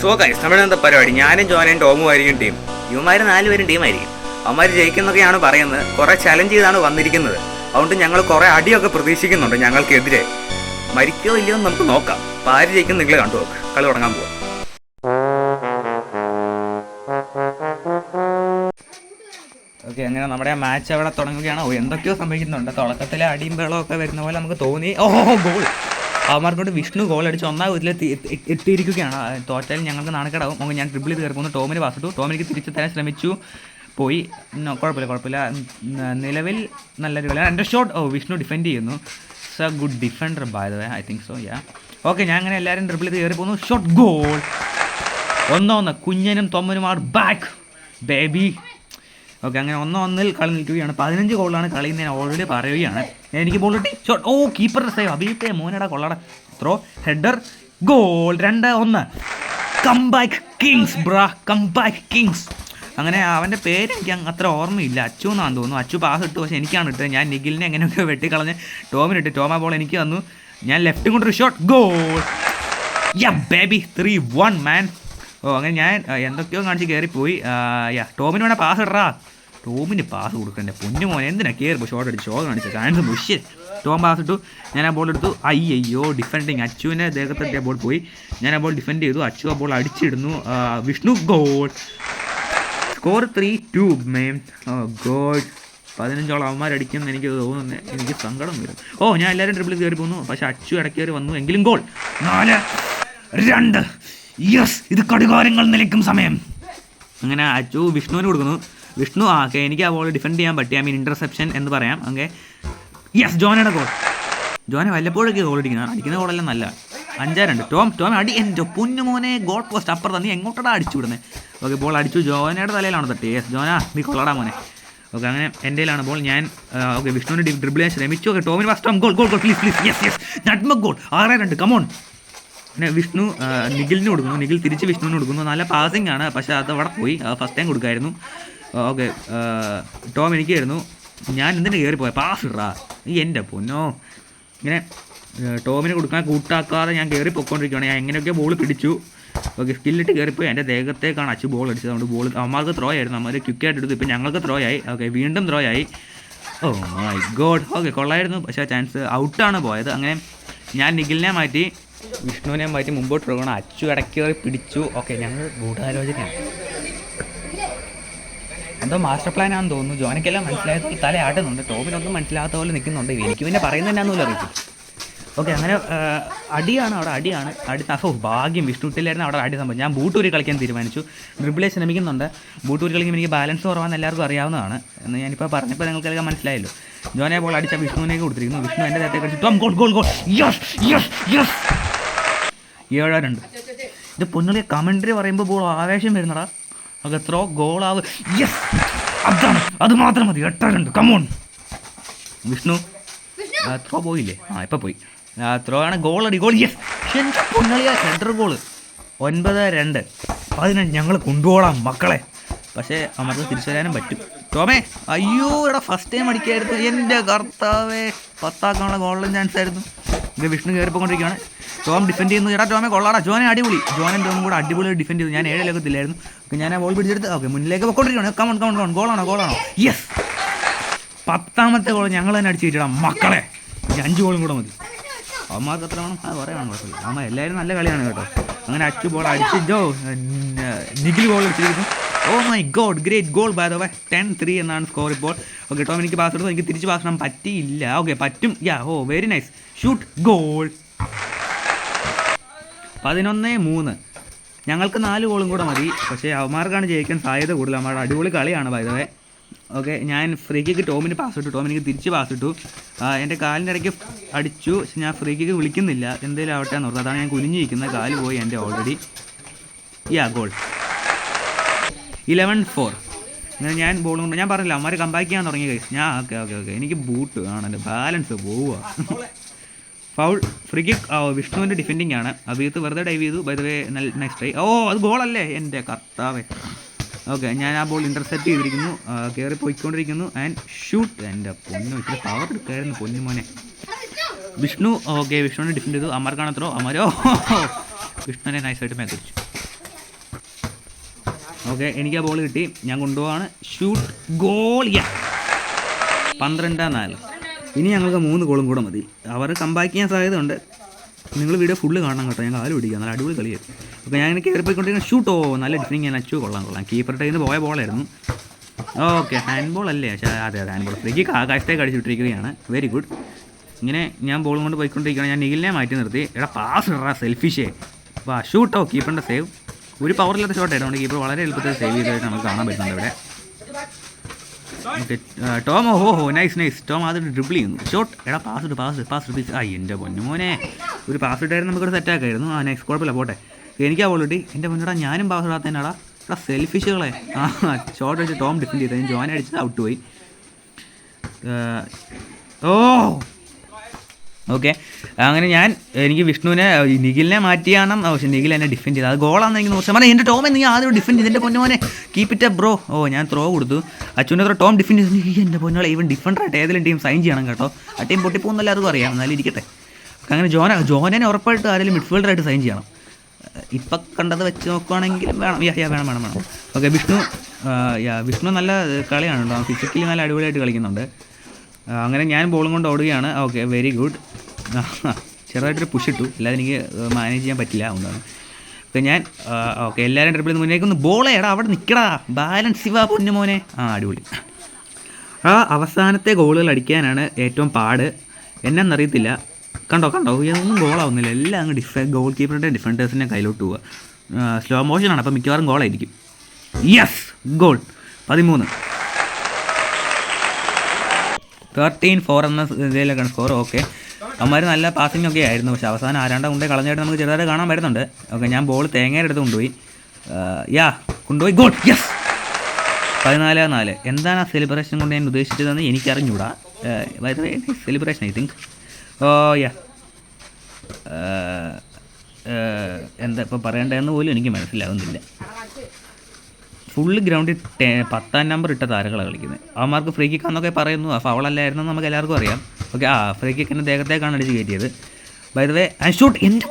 So guys നമ്മുടെ എന്താ പരിപാടി? ഞാനും ജോനയും ടോമും ആയിരിക്കും ടീം. ഇവന്മാർ നാലുപേരും ടീമായിരിക്കും. അവന്മാർ ജയിക്കുന്നൊക്കെയാണ് പറയുന്നത്. കുറെ ചലഞ്ച് ചെയ്താണ് വന്നിരിക്കുന്നത്. അതുകൊണ്ട് ഞങ്ങൾ കുറെ അടിയൊക്കെ പ്രതീക്ഷിക്കുന്നുണ്ട് ഞങ്ങൾക്കെതിരെ. മരിക്കോ ഇല്ലയോ നമുക്ക് നോക്കാം. അപ്പോൾ ആര് ജയിക്കും നിങ്ങൾ കണ്ടു നോക്ക്. കളി തുടങ്ങാൻ പോവാം. ഓക്കെ അങ്ങനെ നമ്മുടെ മാച്ച് അവിടെ തുടങ്ങുകയാണ്. എന്തൊക്കെയോ സംഭവിക്കുന്നുണ്ട്. തുടക്കത്തിലെ അടിയും ബഹളവും ഒക്കെ വരുന്ന പോലെ നമുക്ക് തോന്നി. ഓ ഗോൾ അവന്മാർക്കൊണ്ട് വിഷ്ണു ഗോൾ അടിച്ച് ഒന്നാം വീട്ടിൽ എത്തിയിരിക്കുകയാണ്. തോറ്റാലും ഞങ്ങൾക്ക് നാണക്കേടാവും. അങ്ങനെ ഞാൻ ട്രിപ്പിൾ ചെയ്ത് കയറി പോകുന്നു. ടോമിന് പാസ് ഇട്ടു. ടോമിനിക്ക് തിരിച്ചു തരാൻ ശ്രമിച്ചു. പോയി. കുഴപ്പമില്ല കുഴപ്പമില്ല. നിലവിൽ നല്ലൊരു കളിയാണ് എന്റെ ഷോട്ട് ഓ വിഷ്ണു ഡിഫെൻഡ് ചെയ്യുന്നു. സ good defender by the way I think so yeah okay ഞാൻ അങ്ങനെ എല്ലാവരും ട്രിപ്പിൾ ചെയ്ത് കയറി പോകുന്നു. ഷോട്ട് ഗോൾ ഒന്നോ ഒന്ന് കുഞ്ഞനും തൊമ്മനും ആർ ബാക്ക് ബേബി ഓക്കെ അങ്ങനെ ഒന്ന് ഒന്നിൽ കളി നിൽക്കുകയാണ്. പതിനഞ്ച് ഗോളാണ് കളി ഞാൻ ഓൾറെഡി പറയുകയാണ്. എനിക്ക് ബോൾ കിട്ടി. ഷോട്ട് ഓ കീപ്പറുടെ സേവ് അഭിജിത്തെ മോനടാ കൊള്ളടാ. ത്രോ ഹെഡർ ഗോൾ രണ്ട് ഒന്ന്. കം ബാക്ക് കിങ്സ് ബ്രാ കം ബാക്ക് കിങ്സ് അങ്ങനെ അവന്റെ പേര് എനിക്ക് അത്ര ഓർമ്മയില്ല. അച്ചു എന്നാണ് തോന്നുന്നു. അച്ചു പാസ് ഇട്ടു. പക്ഷേ എനിക്കാണ് ഇട്ടത് ഞാൻ നിഖിലിനെ എങ്ങനെയൊക്കെ വെട്ടിക്കളഞ്ഞ് ടോമിനിട്ട് ടോമ ബോൾ എനിക്ക് തന്നു. ഞാൻ ലെഫ്റ്റ് കൊണ്ടൊരു shot goal yeah baby three one man oh അങ്ങനെ ഞാൻ എന്തൊക്കെയോ കാണിച്ച് കയറിപ്പോയി യാ ടോമിന് വേണേൽ പാസ് ഇടറാ. ടോമിന് പാസ് കൊടുക്കണ്ടേ പൊന്നു മോനെ. എന്തിനാ കയറി ഷോട്ട് അടിച്ച് ഷോ കാണിച്ചു. ചാൻസ് മുഷ്യ ടോം പാസ് ഇട്ടു. ഞാൻ ആ ബോൾ എടുത്തു. അയ്യോ ഡിഫെൻഡിങ് അച്ചുവിനെ ദേഹത്തെ ബോൾ പോയി. ഞാൻ ആ ബോൾ ഡിഫെൻഡ് ചെയ്തു. അച്ചു ആ ball അടിച്ചിടുന്നു. Vishnu goal score three two മേം ഗോൾ പതിനഞ്ചോളം അവന്മാരടിക്കും എന്ന് എനിക്ക് തോന്നുന്നു. എനിക്ക് സങ്കടം വരും. ഓ ഞാൻ എല്ലാവരും ട്രിപ്പിൾ കയറി പോന്നു പക്ഷെ അച്ചു ഇടയ്ക്ക് കയറി വന്നു. എങ്കിലും ഗോൾ നാല് രണ്ട്. യെസ് ഇത് കടുകാരങ്ങൾ നിലയ്ക്കും സമയം. അങ്ങനെ അച്ചു വിഷ്ണുവിന് കൊടുക്കുന്നു. വിഷ്ണു ആ ഓക്കെ എനിക്ക് ആ ബോൾ ഡിഫെൻഡ് ചെയ്യാൻ പറ്റി ഐ മീൻ ഇന്റർസെപ്ഷൻ എന്ന് പറയാം. ഓക്കെ യെസ് ജോനയുടെ ഗോൾ ജോനെ വല്ലപ്പോഴൊക്കെ ഗോൾ അടിക്കുന്നത് അടിക്കുന്ന ഗോളെല്ലാം നല്ല. അഞ്ചാ രണ്ട് ടോം ടോം അടി എന്റെ പൊന്നു മോനെ ഗോൾ പോസ്റ്റ് അപ്പുറം തന്നെ എങ്ങോട്ടാണ് അടിച്ചു വിടുന്നത് ഓക്കെ ബോൾ അടിച്ചു. ജോനയുടെ തലയിലാണ് തട്ടി യെസ് ജോന നീ കൊള്ളടാ മോനെ. ഓക്കെ അങ്ങനെ എന്റെ കയ്യിലാണ് ബോൾ ഞാൻ ഓക്കെ വിഷ്ണുവിന് ഡ്രിബിൾ ശ്രമിച്ചു. Okay Tomin first goal goal goal please please yes yes nutmeg goal ആറ് രണ്ട് കമോൺ വിഷ്ണു നിഖിലിന് കൊടുക്കുന്നു. നിഖിൽ തിരിച്ച് വിഷ്ണുവിന് കൊടുക്കുന്നു. നല്ല പാസിംഗ് ആണ്. പക്ഷേ അത് അവിടെ പോയി. ഫസ്റ്റ് ടൈം കൊടുക്കായിരുന്നു. ഓക്കെ ടോം എനിക്കായിരുന്നു. ഞാൻ എന്തിനു കയറിപ്പോയ ഇടാ. ഈ എന്റെ പൊന്നോ. ഇങ്ങനെ ടോമിന് കൊടുക്കാൻ കൂട്ടാക്കാതെ ഞാൻ കയറി പൊയ്ക്കൊണ്ടിരിക്കുകയാണ് ഞാൻ എങ്ങനെയൊക്കെ ബോൾ പിടിച്ചു. ഓക്കെ സ്കില്ലിട്ട് കയറിപ്പോയി എന്റെ ദേഹത്തേക്കാണ് അച്ചു ബോൾ അടിച്ചത്. അതുകൊണ്ട് ബോൾ അവന്മാർക്ക് ത്രോ ആയിരുന്നു. നമ്മൾ ക്വിക്കായിട്ട് എടുത്തു. ഇപ്പം ഞങ്ങൾക്ക് ത്രോ ആയി. ഓക്കെ വീണ്ടും ത്രോ ആയി. ഓ മൈ ഗോഡ് ഓക്കെ കൊള്ളായിരുന്നു. പക്ഷേ ചാൻസ് ഔട്ടാണ് പോയത്. അങ്ങനെ ഞാൻ നിഖിലിനെ മാറ്റി വിഷ്ണുവിനെ മാറ്റി മുമ്പോട്ട് പോകണം അച്ചു ഇടയ്ക്ക് പിടിച്ചു. ഓക്കെ ഞങ്ങൾ ഗൂഢാലോചനയാണ്. എന്തോ മാസ്റ്റർ പ്ലാൻ ആണെന്ന് തോന്നുന്നു. ജോനക്കെല്ലാം മനസ്സിലായത് തല ആട്ടുന്നുണ്ട് ടോമിനൊന്നും മനസ്സിലാത്ത പോലെ നിൽക്കുന്നുണ്ട്. എനിക്ക് പിന്നെ പറയുന്നത് എന്നാന്ന് അറിയിക്കും ഓക്കെ അങ്ങനെ അടിയാണ് അവിടെ അടിയാണ്. അടി അഫോ ഭാഗ്യം. വിഷ്ണുട്ടിലായിരുന്നു അവിടെ അടി സംഭവം. ഞാൻ ബൂട്ടൂരി കളിക്കാൻ തീരുമാനിച്ചു. ഡ്രിബിളെ ശ്രമിക്കുന്നുണ്ട്. ബൂട്ടൂരി കളിക്കുമ്പോൾ എനിക്ക് ബാലൻസ് കുറവാന്ന് എല്ലാവർക്കും അറിയാവുന്നതാണ്. എന്ന് ഞാനിപ്പോൾ പറഞ്ഞപ്പോൾ നിങ്ങൾക്കെല്ലാം മനസ്സിലായല്ലോ. ജോനെ ബോൾ അടിച്ച വിഷ്ണുവിനേക്ക് കൊടുത്തിരിക്കുന്നു. വിഷ്ണു എന്റെ നേരത്തെ കളിച്ചു. Tom goal goal goal. Yes yes yes ഏഴോ രണ്ട്. ഇത് പൊന്നുള്ള കമൻട്രി പറയുമ്പോൾ ബോൾ ആവേശം വരുന്നടാ. അത് എത്രയോ ഗോളാവ് യെസ് അതാണ്. അത് മാത്രം മതി. എട്ടോ രണ്ട്. കമോൺ വിഷ്ണു ത്രോ പോയില്ലേ? ആ ഇപ്പം പോയി. ത്രോ ആണ്. ഗോൾ അടി ഗോൾ എന്റെ പൊന്നളിയാ സെന്റർ ഗോൾ ഒൻപത് രണ്ട്. പതിനഞ്ച്. ഞങ്ങൾ കൊണ്ടുപോകാം മക്കളെ. പക്ഷേ അമർക്ക് തിരിച്ചു വരാനും പറ്റും. ടോമേ അയ്യോ ഇവിടെ ഫസ്റ്റ് ടൈം അടിക്കായിരുന്നു. എന്റെ കർത്താവേ. പത്താക്കാനുള്ള ഗോളിലും ചാൻസ് ആയിരുന്നു. ഇത് വിഷ്ണു കയറിപ്പോകൊണ്ടിരിക്കുകയാണ് ടോം ഡിഫെൻഡ് ചെയ്യുന്നു. എടാ ടോമേ കൊള്ളാടാ. ജോനെ അടിപൊളി. ജോനെ ടോമും കൂടെ അടിപൊളി ഡിഫെൻഡ് ചെയ്തു. ഞാൻ ഏഴിലേക്കത്തില്ലായിരുന്നു അപ്പം ഞാൻ ആ ബോൾ പിടിച്ചെടുത്ത് ഓക്കെ മുന്നിലേക്ക് പോയിക്കൊണ്ടിരിക്കുകയാണ് come on come on come on ഗോളാണോ ഗോളാണോ യെസ് പത്താമത്തെ ഗോൾ ഞങ്ങൾ തന്നെ അടിച്ചു കയറ്റിടാം മക്കളെ. അഞ്ച് ഗോളും കൂടെ മതി. അവന്മാർക്ക് എത്ര വേണം? അത് പറയണം കുഴപ്പമില്ല. അമ്മ എല്ലാവരും നല്ല കളിയാണ് കേട്ടോ. അങ്ങനെ അച്ചു ബോൾ അടിച്ച് ജോ നിഖിൽ ബോൾ അടിച്ചിരിക്കുന്നു ഓ my god great goal by the way ten three എന്നാണ് സ്കോർ ഇപ്പോൾ. ഓക്കെ ടോം എനിക്ക് പാസ് എടുത്തു? എനിക്ക് തിരിച്ച് പാസ് ഇടാൻ പറ്റിയില്ല. ഓക്കെ പറ്റും. Yeah oh very nice shoot goal പതിനൊന്ന് മൂന്ന്. ഞങ്ങൾക്ക് നാല് ഗോളും കൂടെ മതി. പക്ഷേ അവന്മാർക്കാണ് ജയിക്കാൻ സാധ്യത കൂടുതൽ. അവന്മാരുടെ അടിപൊളി കളിയാണ് ബൈ ദ വേ ഓക്കെ ഞാൻ ഫ്രീ കിക്ക് ടോമിന് പാസ് ഇട്ടു. ടോം എനിക്ക് തിരിച്ച് പാസ് ഇട്ടു. എന്റെ കാലിന്റെ ഇടയ്ക്ക് അടിച്ചു. പക്ഷെ ഞാൻ ഫ്രീ കിക്ക് വിളിക്കുന്നില്ല. എന്തെങ്കിലും ആവട്ടെ എന്ന് അതാണ് ഞാൻ കുനിഞ്ഞിരിക്കുന്നത് കാൽ പോയി എന്റെ already yeah goal eleven four അങ്ങനെ ഞാൻ ബോൾ കൊണ്ട് ഞാൻ പറഞ്ഞില്ല അമ്മമാർ കമ്പാക്ക് ചെയ്യാൻ തുടങ്ങി കഴിച്ചു ഞാൻ ഓക്കെ ഓക്കെ ഓക്കെ എനിക്ക് ബൂട്ട് ആണല്ലോ ബാലൻസ് പോവുക. ഫൗൾ ഫ്രീ കിക്ക് വിഷ്ണുവിന്റെ ഡിഫെൻഡിങ് ആണ്. അഭിയത്ത് വെറുതെ ഡൈവ് ചെയ്തു. By the way next try oh അത് ഗോളല്ലേ എന്റെ കർത്താവേ. ഓക്കെ ഞാൻ ആ ബോൾ ഇന്റർസെപ്റ്റ് ചെയ്തിരിക്കുന്നു. കയറി പോയിക്കൊണ്ടിരിക്കുന്നു. ആൻഡ് ഷൂട്ട് എന്റെ പൊന്നു ഇത്ര പവർ എടുക്കായിരുന്നു പൊന്നു മോനെ. വിഷ്ണു ഓക്കെ വിഷ്ണുവിനെ ഡിഫെൻഡ് ചെയ്തു. അമർക്കാണ് കാണത്രോ അമരോ? വിഷ്ണുവിനെ നൈസായിട്ട് മേക്കിച്ചു ഓക്കെ എനിക്ക് ആ ബോൾ കിട്ടി. ഞാൻ കൊണ്ടുപോവാണ്. ഷൂട്ട് ഗോൾ പന്ത്രണ്ട് നാല്. ഇനി ഞങ്ങൾക്ക് മൂന്ന് ഗോളും കൂടെ മതി. അവർ കമ്പാക്ക് ചെയ്യാൻ സാധ്യതയുണ്ട്. നിങ്ങൾ വീഡിയോ ഫുള്ള് കാണണം കേട്ടോ. ഞാൻ കാൽ പിടിക്കുക നല്ല അടിപൊളി കളിയായിരുന്നു അപ്പോൾ ഞാൻ ഇങ്ങനെ കയറി പോയിക്കൊണ്ടിരിക്കുന്ന ഷൂട്ടോ നല്ല ഡിഫനിങ് ഞാൻ അച്ചു കൊള്ളാം കൊള്ളാം. കീപ്പറുടെ കയ്യിൽ നിന്ന് പോയ ബോളായിരുന്നു ഓക്കെ ഹാൻഡ് ബോൾ അല്ലേ? അതെ അതെ ഹാൻഡ് ബോൾ ഫ്രീക്ക് ആകാശത്തേക്ക് അടിച്ചിട്ടിരിക്കുകയാണ് വെരി ഗുഡ് ഇങ്ങനെ ഞാൻ ബോൾ കൊണ്ട് പോയിക്കൊണ്ടിരിക്കുകയാണ്. ഞാൻ നിഖിലിനെ മാറ്റി നിർത്തി. എടാ പാസ് ഇടാ സെൽഫിഷേ അപ്പോൾ ഷൂട്ടോ കീപ്പറിന്റെ സേവ് ഒരു പവറില്ലാത്ത ഷോട്ടായിരുന്നു കീപ്പർ വളരെ എളുപ്പത്തിൽ സേവ് ചെയ്തതായിട്ട് നമുക്ക് കാണാൻ പറ്റുന്നുണ്ട് ഇവിടെ. Okay Tom oh ho nice nice Tom അത് ഡ്രിബിൾ ചെയ്യുന്നു. ഷോട്ട് എടാ പാസ് ഇട്ട് പാസ് പാസ് ഇട്ട് ആ എന്റെ പൊന്നുമോനെ. ഒരു പാസ്വേഡ് ഇട്ടായിരുന്നു നമുക്കൊരു സെറ്റാക്കായിരുന്നു ആ നെക്സ്റ്റ് കുഴപ്പമില്ല പോട്ടെ. എനിക്കാ ബോൾ എന്റെ മുന്നോടാ ഞാനും പാസ്വേഡ് ആകത്തേനാടാ എടാ സെൽഫിഷുകളെ ആ ഷോട്ട് വെച്ച് ടോം ഡിഫെൻഡ് ഞാൻ ജോയിൻ അടിച്ച് ഔട്ട് പോയി. ഓ! ഓക്കെ അങ്ങനെ ഞാൻ എനിക്ക് വിഷ്ണുവിനെ നിഖിലിനെ മാറ്റിയാണ് പക്ഷേ നിഖിൽ എന്നെ ഡിഫെൻഡ് ചെയ്തത്. അത് ഗോളാണെന്ന് എനിക്ക് നോക്കാം എന്റെ ടോം നീ ആദ്യം ഡിഫെൻഡ് ചെയ്ത്. എന്റെ പൊന്നുമോനെ കീപ്പ് ഇറ്റ് ബ്രോ ഓ ഞാൻ ത്രോ കൊടുത്തു. അച്ഛന്റെ അത്ര ടോം ഡിഫെൻഡ് ചെയ്തു. എന്റെ പൊന്നോളെ ഈവൻ ഡിഫൻഡറായിട്ട് ഏതെങ്കിലും ടീം സൈൻ ചെയ്യണം കേട്ടോ. ആ ടീം പൊട്ടിപ്പോകുന്നല്ല അറിയാം. എന്നാലും ഇരിക്കട്ടെ. അങ്ങനെ ജോന ജോനെ ഉറപ്പായിട്ട് ആരെങ്കിലും മിഡ്ഫീൽഡറായിട്ട് സൈൻ ചെയ്യണം. ഇപ്പം കണ്ടത് വെച്ച് നോക്കുവാണെങ്കിൽ വേണം. യാ വേണം വേണം വേണം. ഓക്കെ വിഷ്ണു യാ വിഷ്ണു നല്ല കളിയാണ് കേട്ടോ ഫിസിക്കലി നല്ല അടിപൊളിയായിട്ട് കളിക്കുന്നുണ്ട്. അങ്ങനെ ഞാൻ ബോളും കൊണ്ട് ഓടുകയാണ്. ഓക്കെ വെരി ഗുഡ് ചെറുതായിട്ടൊരു പുഷ് ഇട്ടു. അല്ലാതെ എനിക്ക് മാനേജ് ചെയ്യാൻ പറ്റില്ല അതുകൊണ്ടാണ് ഓക്കെ ഞാൻ ഓക്കെ എല്ലാവരും ട്രിപ്പിൾ മുന്നേക്ക് ഒന്ന് എടാ അവിടെ നിൽക്കടാ ബാലൻസ് ഇവ പൊന്നു മോനെ. ആ അടിപൊളി. ആ അവസാനത്തെ ഗോളുകൾ അടിക്കാനാണ് ഏറ്റവും പാട്. എന്നെന്നറിയത്തില്ല. കണ്ടോ കണ്ടോ? ഇതൊന്നും ഗോളാവുന്നില്ല എല്ലാം അങ്ങ് ഡിഫ ഗോൾ കീപ്പറിന്റെ ഡിഫൻഡേഴ്സിന്റെ കയ്യിലോട്ട് പോവുക സ്ലോ മോഷനാണ് അപ്പോൾ മിക്കവാറും ഗോളായിരിക്കും യെസ് ഗോൾ പതിമൂന്ന്. തേർട്ടീൻ ഫോർ എന്ന ഇതിലൊക്കെയാണ് സ്കോർ ഓക്കെ അവന്മാർ നല്ല പാസിംഗ് ഒക്കെ ആയിരുന്നു. പക്ഷേ അവസാനം ആരാണ്ട കൊണ്ടേ കളഞ്ഞായിട്ട് നമുക്ക് ചെറുതായിട്ട് കാണാൻ വരുന്നുണ്ട് ഓക്കെ ഞാൻ ബോൾ തേങ്ങയുടെ അടുത്ത് കൊണ്ടുപോയി. യാ കൊണ്ടുപോയി. ഗോൾ യെസ് പതിനാല് നാല്. എന്താണ് ആ സെലിബ്രേഷൻ കൊണ്ട് ഞാൻ ഉദ്ദേശിച്ചതെന്ന് എനിക്കറിഞ്ഞൂടാ. Celebration I think oh yeah എന്താ ഇപ്പോൾ പറയണ്ടതെന്ന് പോലും എനിക്ക് മനസ്സിലാവുന്നില്ല. ഫുള്ള് ഗ്രൗണ്ടിൽ ടെ- പത്താം നമ്പർ ഇട്ട താരങ്ങളാണ് കളിക്കുന്നത്. അവന്മാർക്ക് ഫ്രീ കിക്ക് എന്നൊക്കെ പറയുന്നു. അപ്പോൾ അവളല്ലായിരുന്നു നമുക്ക് എല്ലാവർക്കും അറിയാം. ഓക്കെ ആ ഫ്രീ കിക്കിന്റെ ദേഹത്തേക്കാണ് അടിച്ച് കയറ്റിയത്. ബൈ വേ ഐ ഷൂട്ട് എന്റെ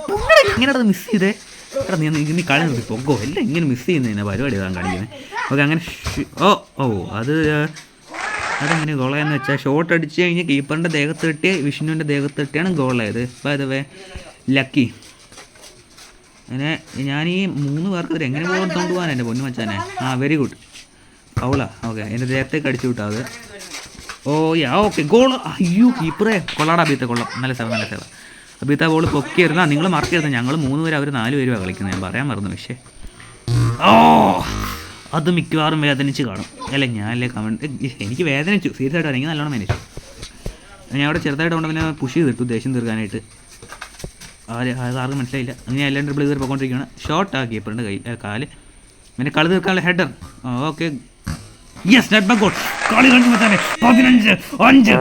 ഇങ്ങനെ മിസ് ചെയ്തേ? എടാ നീ നീ നീ കളി നിർത്തി പൊക്കോ. എല്ലാം ഇങ്ങനെ മിസ് ചെയ്യുന്നതിനെ പരിപാടി ഇതാണ് കാണിക്കുന്നത് ഓക്കെ അങ്ങനെ ഓ ഓ അത് അതെങ്ങനെ ഗോളായെന്ന് വെച്ചാൽ ഷോട്ട് അടിച്ച് കഴിഞ്ഞ് കീപ്പറിന്റെ ദേഹത്ത് തട്ടി വിഷ്ണുവിന്റെ ദേഹത്ത് തട്ടിയാണ് ഗോളായത് ബൈ ദ വേ ലക്കി അങ്ങനെ ഞാൻ ഈ മൂന്ന് പേർക്ക് ഇതിൽ എങ്ങനെ പോകാൻ കൊണ്ടുപോകാൻ എന്റെ പൊന്നു മച്ചാനെ? ആ വെരി ഗുഡ് ഫൗളാ. ഓക്കെ എന്റെ ദേഹത്തേക്ക് അടിച്ചു വിട്ടാ അത്. ഓ യാ ഓക്കെ ഗോൾ അയ്യോ കീപ്പറേ കൊള്ളാടാ അബീത്ത കൊള്ളാം. നല്ല സേവ നല്ല സേവ അബീത്ത ബോൾ പൊക്കിയിരുന്ന നിങ്ങൾ മാർക്ക് ചെയ്തത് ഞങ്ങൾ മൂന്ന് പേര് അവർ നാല് പേരുമാണ് കളിക്കുന്നത് ഞാൻ പറയാൻ മറന്നു പക്ഷേ. ഓ അത് മിക്കവാറും വേദനിച്ച് കാണും. അല്ല ഞാനല്ലേ കമന്റ് എനിക്ക് വേദനിച്ചു. സീരിയസ് ആയിട്ട് എനിക്ക് നല്ലോണം വേദനിച്ചു ഞാൻ അവിടെ ചെറുതായിട്ട് കൊണ്ട് പിന്നെ പുഷ് ചെയ്തിട്ടു ദേഷ്യം തീർക്കാനായിട്ട്. ആര് ആർക്കും മനസ്സിലായില്ല. അങ്ങനെ എല്ലാം ഡ്രിബിൾ ചെയ്ത് പോയിക്കൊണ്ടിരിക്കുകയാണ് ഷോർട്ട് ആ കീപ്പറിന്റെ കൈ കാൽ. പിന്നെ കളി തീർക്കാനുള്ള header okay yes net back കളി കണ്ടു പതിനഞ്ച് അഞ്ച്.